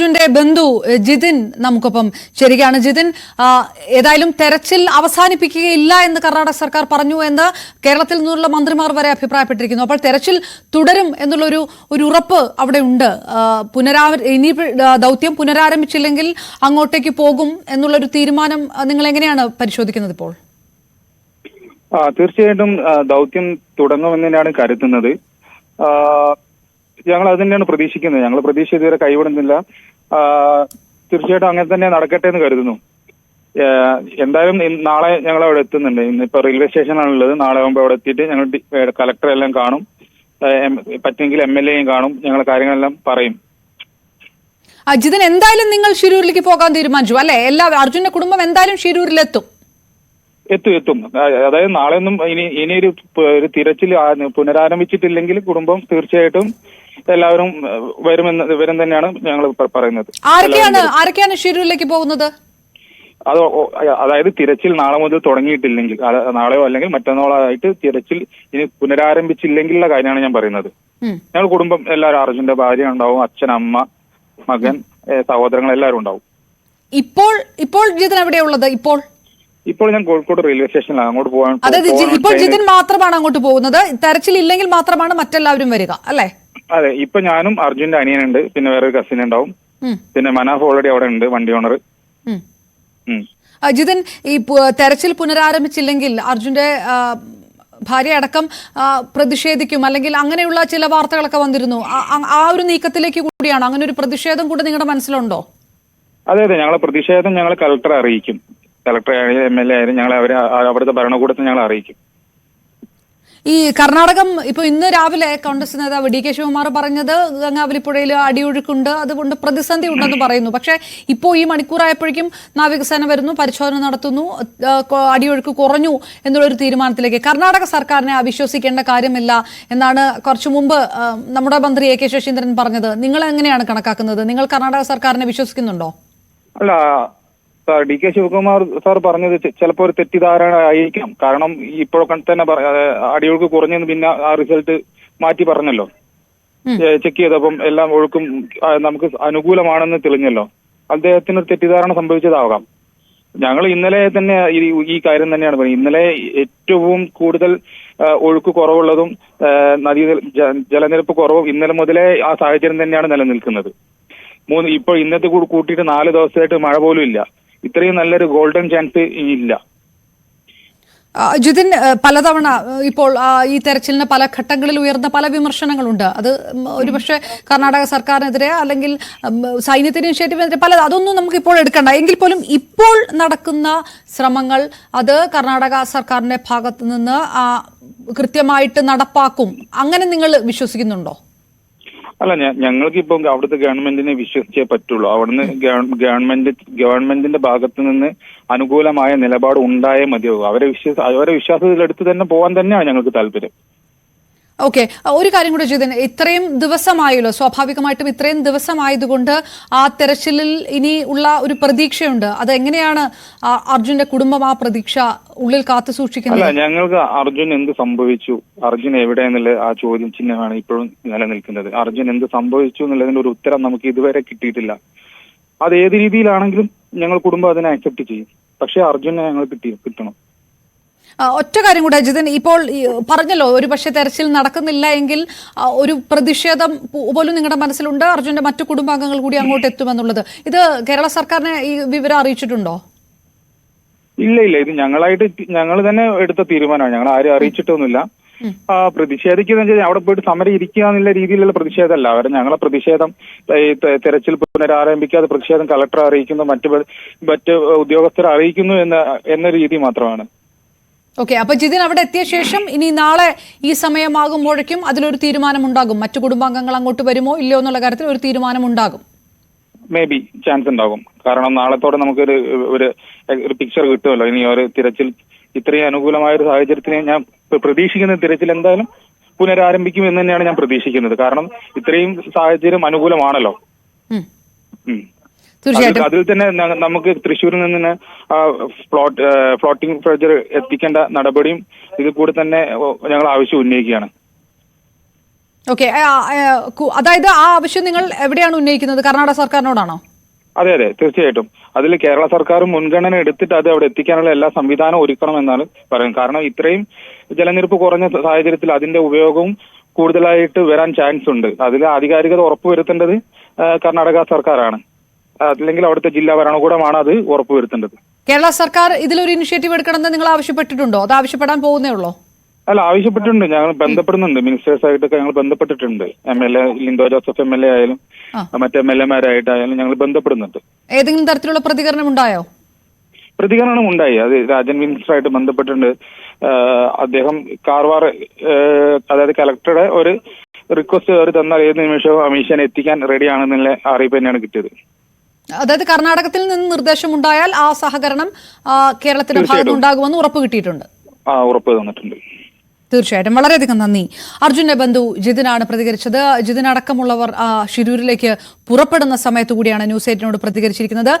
അർജുന്റെ ബന്ധു ജിതിൻ നമുക്കൊപ്പം ശരിയാണ് ജിതിൻ ഏതായാലും തെരച്ചിൽ അവസാനിപ്പിക്കുകയില്ല എന്ന് കർണാടക സർക്കാർ പറഞ്ഞു എന്ന് കേരളത്തിൽ നിന്നുള്ള മന്ത്രിമാർ വരെ അഭിപ്രായപ്പെട്ടിരിക്കുന്നു. അപ്പോൾ തെരച്ചിൽ തുടരും എന്നുള്ളൊരു ഒരു ഉറപ്പ് അവിടെ ഉണ്ട്. പുനരാ ഇനി ദൗത്യം പുനരാരംഭിച്ചില്ലെങ്കിൽ അങ്ങോട്ടേക്ക് പോകും എന്നുള്ളൊരു തീരുമാനം നിങ്ങൾ എങ്ങനെയാണ് പരിശോധിക്കുന്നത് ഇപ്പോൾ? തീർച്ചയായിട്ടും ദൗത്യം തുടങ്ങുമെന്ന് തന്നെയാണ് കരുതുന്നത്. ഞങ്ങൾ അത് തന്നെയാണ് പ്രതീക്ഷിക്കുന്നത്. ഞങ്ങൾ പ്രതീക്ഷ ഇതുവരെ കൈവിടുന്നില്ല. തീർച്ചയായിട്ടും അങ്ങനെ തന്നെ നടക്കട്ടെ എന്ന് കരുതുന്നു. എന്തായാലും നാളെ ഞങ്ങൾ അവിടെ എത്തുന്നുണ്ട്. ഇന്നിപ്പോ റെയിൽവേ സ്റ്റേഷനാണുള്ളത് നാളെ ആകുമ്പോൾ അവിടെ എത്തിയിട്ട് ഞങ്ങൾ കളക്ടറെ എല്ലാം കാണും. പറ്റുമെങ്കിൽ എം എൽ എയും കാണും. ഞങ്ങൾ കാര്യങ്ങളെല്ലാം പറയും. അജിതൻ എന്തായാലും നിങ്ങൾ ഷിരൂരിലേക്ക് പോകാൻ തീരുമാനിച്ചു അല്ലെ? എല്ലാ അർജുന്റെ കുടുംബം എന്തായാലും ഷിരൂരിലെത്തും. എത്തും എത്തും. എത്തും അതായത് നാളെ ഒന്നും ഇനി ഇനി ഒരു തിരച്ചിൽ പുനരാരംഭിച്ചിട്ടില്ലെങ്കിൽ കുടുംബം തീർച്ചയായിട്ടും എല്ലാവരും വരുമെന്ന് വിവരം തന്നെയാണ് ഞങ്ങൾ പറയുന്നത്. ആരൊക്കെയാണ് ആരൊക്കെയാണ് ഷിരൂരിലേക്ക് പോകുന്നത്? അത് അതായത് തിരച്ചിൽ നാളെ മുതൽ തുടങ്ങിയിട്ടില്ലെങ്കിൽ നാളെയോ അല്ലെങ്കിൽ മറ്റന്നാളായിട്ട് തിരച്ചിൽ ഇനി പുനരാരംഭിച്ചില്ലെങ്കിലുള്ള കാര്യമാണ് ഞാൻ പറയുന്നത്. ഞങ്ങൾ കുടുംബം എല്ലാവരും അർജുന്റെ ഭാര്യ ഉണ്ടാവും അച്ഛൻ അമ്മ മകൻ സഹോദരങ്ങൾ എല്ലാവരും ഉണ്ടാവും. ഇപ്പോൾ ഇപ്പോൾ ജിതൻ എവിടെയുള്ളത് ഇപ്പോൾ? ഇപ്പോൾ ഞാൻ കോഴിക്കോട് റെയിൽവേ സ്റ്റേഷനിലാണ്. അങ്ങോട്ട് പോകാൻ അതായത് ഇപ്പോൾ ജിതിൻ മാത്രമാണ് അങ്ങോട്ട് പോകുന്നത്. തെരച്ചിൽ ഇല്ലെങ്കിൽ മാത്രമാണ് മറ്റെല്ലാവരും വരിക അല്ലെ? അതെ ഇപ്പൊ ഞാനും അർജുന്റെ അനിയനുണ്ട്. പിന്നെ വേറൊരു കസിൻ ഉണ്ടാവും. പിന്നെ മനാഫ് ഓൾറെഡി അവിടെ ഉണ്ട് വണ്ടി ഓണർ അജിതൻ ഈ തെരച്ചിൽ പുനരാരംഭിച്ചില്ലെങ്കിൽ അർജുന്റെ ഭാര്യ അടക്കം പ്രതിഷേധിക്കും. അല്ലെങ്കിൽ അങ്ങനെയുള്ള ചില വാർത്തകളൊക്കെ വന്നിരുന്നു. ആ- ഒരു നീക്കത്തിലേക്ക് കൂടിയാണ്? അങ്ങനെ ഒരു പ്രതിഷേധം കൂടെ നിങ്ങളുടെ മനസ്സിലുണ്ടോ? അതെ അതെ. ഞങ്ങളെ പ്രതിഷേധം ഞങ്ങൾ കളക്ടറെ അറിയിക്കും. കളക്ടറെ ആയാലും എം എൽ എ ആയാലും ഞങ്ങൾ അവരെ അവിടുത്തെ ഭരണകൂടത്തെ ഞങ്ങൾ അറിയിക്കും. ഈ കർണാടകം ഇപ്പൊ ഇന്ന് രാവിലെ കോൺഗ്രസ് നേതാവ് ഡി കെ ശിവകുമാർ പറഞ്ഞത് ഗംഗാവലിപ്പുഴയിൽ അടിയൊഴുക്കുണ്ട് അതുകൊണ്ട് പ്രതിസന്ധി ഉണ്ടെന്ന് പറയുന്നു. പക്ഷേ ഇപ്പോൾ ഈ മണിക്കൂറായപ്പോഴേക്കും നാവികസേന വരുന്നു പരിശോധന നടത്തുന്നു അടിയൊഴുക്ക് കുറഞ്ഞു എന്നുള്ളൊരു തീരുമാനത്തിലേക്ക്. കർണാടക സർക്കാരിനെ അവിശ്വസിക്കേണ്ട കാര്യമില്ല എന്നാണ് കുറച്ചു മുമ്പ് നമ്മുടെ മന്ത്രി എ കെ ശശീന്ദ്രൻ പറഞ്ഞത്. നിങ്ങൾ എങ്ങനെയാണ് കണക്കാക്കുന്നത്? നിങ്ങൾ കർണാടക സർക്കാരിനെ വിശ്വസിക്കുന്നുണ്ടോ? അല്ല sir D K Shivakumar sir പറഞ്ഞത് ചിലപ്പോൾ ഒരു തെറ്റിദ്ധാരണ ആയിരിക്കാം. കാരണം ഇപ്പോഴൊക്കെ തന്നെ അടിയൊഴുക്ക് കുറഞ്ഞെന്ന് പിന്നെ ആ റിസൾട്ട് മാറ്റി പറഞ്ഞല്ലോ. ചെക്ക് ചെയ്തപ്പം എല്ലാം ഒഴുക്കും നമുക്ക് അനുകൂലമാണെന്ന് തെളിഞ്ഞല്ലോ. അദ്ദേഹത്തിന് ഒരു തെറ്റിദ്ധാരണ സംഭവിച്ചതാവാം ഞങ്ങൾ ഇന്നലെ തന്നെ ഈ കാര്യം തന്നെയാണ് പറയുന്നത് ഇന്നലെ ഏറ്റവും കൂടുതൽ ഒഴുക്ക് കുറവുള്ളതും നദീ ജലനിരപ്പ് കുറവും ഇന്നലെ മുതലേ ആ സാഹചര്യം തന്നെയാണ് നിലനിൽക്കുന്നത്. മൂന്ന് ഇപ്പോൾ ഇന്നത്തെ കൂടി കൂട്ടിയിട്ട് നാല് ദിവസമായിട്ട് മഴ പോലും ഇല്ല. ഇത്രയും നല്ലൊരു ഗോൾഡൻ ചാൻസ് ഇല്ല. ജിതിൻ പലതവണ ഇപ്പോൾ ഈ തെരച്ചിലിന് പല ഘട്ടങ്ങളിൽ ഉയർന്ന പല വിമർശനങ്ങളുണ്ട്. അത് ഒരുപക്ഷെ കർണാടക സർക്കാരിനെതിരെ അല്ലെങ്കിൽ സൈന്യത്തിന് ഇനിഷ്യേറ്റീവിനെതിരെ പല അതൊന്നും നമുക്ക് ഇപ്പോൾ എടുക്കണ്ട. എങ്കിൽ പോലും ഇപ്പോൾ നടക്കുന്ന ശ്രമങ്ങൾ അത് കർണാടക സർക്കാരിന്റെ ഭാഗത്ത് നിന്ന് കൃത്യമായിട്ട് നടപ്പാക്കും. അങ്ങനെ നിങ്ങൾ വിശ്വസിക്കുന്നുണ്ടോ? അല്ല ഞങ്ങൾക്ക് ഇപ്പൊ അവിടുത്തെ ഗവൺമെന്റിനെ വിശ്വസിച്ചേ പറ്റുള്ളൂ. അവിടുന്ന് ഗവ- ഗവൺമെന്റ് ഗവൺമെന്റിന്റെ ഭാഗത്ത് നിന്ന് അനുകൂലമായ നിലപാട് ഉണ്ടായേ മതിയാവും. അവരെ വിശ്വാസ അവരെ വിശ്വാസത്തിലെടുത്ത് തന്നെ പോകാൻ തന്നെയാണ് ഞങ്ങൾക്ക് താല്പര്യം. ഓക്കെ ഒരു കാര്യം കൂടെ ചെയ്തേ ഇത്രയും ദിവസമായല്ലോ സ്വാഭാവികമായിട്ടും ഇത്രയും ദിവസമായതുകൊണ്ട് ആ തെരച്ചിലിൽ ഇനി ഉള്ള ഒരു പ്രതീക്ഷയുണ്ട്. അത് എങ്ങനെയാണ് അർജുന്റെ കുടുംബം ആ പ്രതീക്ഷ ഉള്ളിൽ കാത്തു സൂക്ഷിക്കുന്നത്? അല്ല ഞങ്ങൾക്ക് അർജുൻ എന്ത് സംഭവിച്ചു? അർജുൻ എവിടെ എന്നുള്ള ആ ചോദ്യം ചിഹ്നമാണ് ഇപ്പോഴും നിലനിൽക്കുന്നത്. അർജുൻ എന്ത് സംഭവിച്ചു എന്നുള്ളതിന്റെ ഒരു ഉത്തരം നമുക്ക് ഇതുവരെ കിട്ടിയിട്ടില്ല. അത് ഏത് രീതിയിലാണെങ്കിലും ഞങ്ങൾ കുടുംബം അതിനെ ആക്സെപ്റ്റ് ചെയ്യും. പക്ഷെ അർജുനെ ഞങ്ങൾ കിട്ടി കിട്ടണം. ഒറ്റ കാര്യം കൂടെ അജിതൻ ഇപ്പോൾ പറഞ്ഞല്ലോ ഒരു പക്ഷേ തെരച്ചിൽ നടക്കുന്നില്ല എങ്കിൽ ഒരു പ്രതിഷേധം പോലും നിങ്ങളുടെ മനസ്സിലുണ്ട് അർജുന്റെ മറ്റു കുടുംബാംഗങ്ങൾ കൂടി അങ്ങോട്ട് എത്തുമെന്നുള്ളത്. ഇത് കേരള സർക്കാരിനെ ഈ വിവരം അറിയിച്ചിട്ടുണ്ടോ? ഇല്ല ഇല്ല ഇത് ഞങ്ങളായിട്ട് ഞങ്ങൾ തന്നെ എടുത്ത തീരുമാനമാണ്. ഞങ്ങൾ ആരും അറിയിച്ചിട്ടൊന്നുമില്ല. പ്രതിഷേധിക്കുന്ന വെച്ചാൽ അവിടെ പോയിട്ട് സമരം ഇരിക്കുക എന്നുള്ള രീതിയിലുള്ള പ്രതിഷേധമല്ല. അവർ ഞങ്ങളെ പ്രതിഷേധം തെരച്ചിൽ പുനരാരംഭിക്കാതെ പ്രതിഷേധം കളക്ടറെ അറിയിക്കുന്നു മറ്റു മറ്റ് ഉദ്യോഗസ്ഥരെ അറിയിക്കുന്നു എന്ന എന്ന രീതി മാത്രമാണ്. ഓക്കെ അപ്പൊ ജിതിൻ അവിടെ എത്തിയ ശേഷം ഇനി നാളെ ഈ സമയമാകുമ്പോഴേക്കും അതിലൊരു തീരുമാനം ഉണ്ടാകും മറ്റു കുടുംബാംഗങ്ങൾ അങ്ങോട്ട് വരുമോ ഇല്ലയോ എന്നുള്ള കാര്യത്തിൽ ഒരു തീരുമാനം ഉണ്ടാകും മേ ബി ചാൻസ് ഉണ്ടാകും. കാരണം നാളത്തോടെ നമുക്കൊരു ഒരു ഒരു പിക്ചർ കിട്ടുമല്ലോ. ഇനി ഒരു തിരച്ചിൽ ഇത്രയും അനുകൂലമായ ഒരു സാഹചര്യത്തിന് ഞാൻ പ്ര- പ്രതീക്ഷിക്കുന്ന തിരച്ചിൽ എന്തായാലും പുനരാരംഭിക്കും എന്ന് തന്നെയാണ് ഞാൻ പ്രതീക്ഷിക്കുന്നത്. കാരണം ഇത്രയും സാഹചര്യം അനുകൂലമാണല്ലോ. തീർച്ചയായിട്ടും. അതിൽ തന്നെ നമുക്ക് തൃശ്ശൂരിൽ നിന്ന് ഫ്ലോട്ട് ഫ്ലോട്ടിംഗ് പ്രൊജർ എത്തിക്കേണ്ട നടപടിയും ഇതിൽ കൂടെ തന്നെ ഞങ്ങൾ ആവശ്യം ഉന്നയിക്കുകയാണ്. ഓക്കെ അതായത് ആ ആവശ്യം നിങ്ങൾ എവിടെയാണ് ഉന്നയിക്കുന്നത്? കർണാടക സർക്കാരിനോടാണോ? അതെ അതെ തീർച്ചയായിട്ടും. അതിൽ കേരള സർക്കാർ മുൻഗണന എടുത്തിട്ട് അത് അവിടെ എത്തിക്കാനുള്ള എല്ലാ സംവിധാനം ഒരുക്കണം എന്നാണ് പറയുന്നത്. കാരണം ഇത്രയും ജലനിരപ്പ് കുറഞ്ഞ സാഹചര്യത്തിൽ അതിന്റെ ഉപയോഗവും കൂടുതലായിട്ട് വരാൻ ചാൻസ് ഉണ്ട്. അതിൽ ആധികാരികത ഉറപ്പുവരുത്തേണ്ടത് കർണാടക സർക്കാരാണ്. അല്ലെങ്കിൽ അവിടുത്തെ ജില്ലാ ഭരണകൂടമാണ് അത് ഉറപ്പുവരുത്തേണ്ടത്. കേരള സർക്കാർ ഇതിലൊരു ഇനിഷ്യേറ്റീവ് എടുക്കണമെന്ന് നിങ്ങൾ ആവശ്യപ്പെട്ടിട്ടുണ്ടോ? അത് ആവശ്യപ്പെടാൻ പോകുന്നേ ഉള്ളോ? അല്ല ആവശ്യപ്പെട്ടിട്ടുണ്ട്. ഞങ്ങൾ ബന്ധപ്പെടുന്നുണ്ട്. മിനിസ്റ്റേഴ്സ് ആയിട്ടൊക്കെ ഞങ്ങൾ ബന്ധപ്പെട്ടിട്ടുണ്ട്. M L A Lindo Joseph M L A ആയാലും. മറ്റ് എം എൽ എമാരായിട്ടായാലും ഞങ്ങൾ ബന്ധപ്പെടുന്നുണ്ട്. ഏതെങ്കിലും തരത്തിലുള്ള പ്രതികരണം ഉണ്ടായോ? പ്രതികരണം ഉണ്ടായി. അത് രാജൻ മിനിസ്റ്ററായിട്ട് ബന്ധപ്പെട്ടിട്ടുണ്ട്. അദ്ദേഹം കാർവാർ അതായത് കലക്ടറുടെ ഒരു റിക്വസ്റ്റ് അവർ തന്നാൽ ഏത് നിമിഷവും അമീഷനെ എത്തിക്കാൻ റെഡിയാണെന്നുള്ള അറിയിപ്പ് തന്നെയാണ് കിട്ടിയത്. അതായത് കർണാടകത്തിൽ നിന്ന് നിർദ്ദേശം ഉണ്ടായാൽ ആ സഹകരണം കേരളത്തിന്റെ ഭാഗത്ത് ഉണ്ടാകുമെന്ന് ഉറപ്പ് കിട്ടിയിട്ടുണ്ട്. ഉറപ്പ് തന്നിട്ടുണ്ട്. തീർച്ചയായിട്ടും. വളരെയധികം നന്ദി. അർജുന്റെ ബന്ധു ജിതിനാണ് പ്രതികരിച്ചത്. ജിതിനടക്കമുള്ളവർ ആ, ഷിരൂരിലേക്ക് പുറപ്പെടുന്ന സമയത്ത് കൂടിയാണ് ന്യൂസ് എയ്റ്റിനോട് പ്രതികരിച്ചിരിക്കുന്നത്.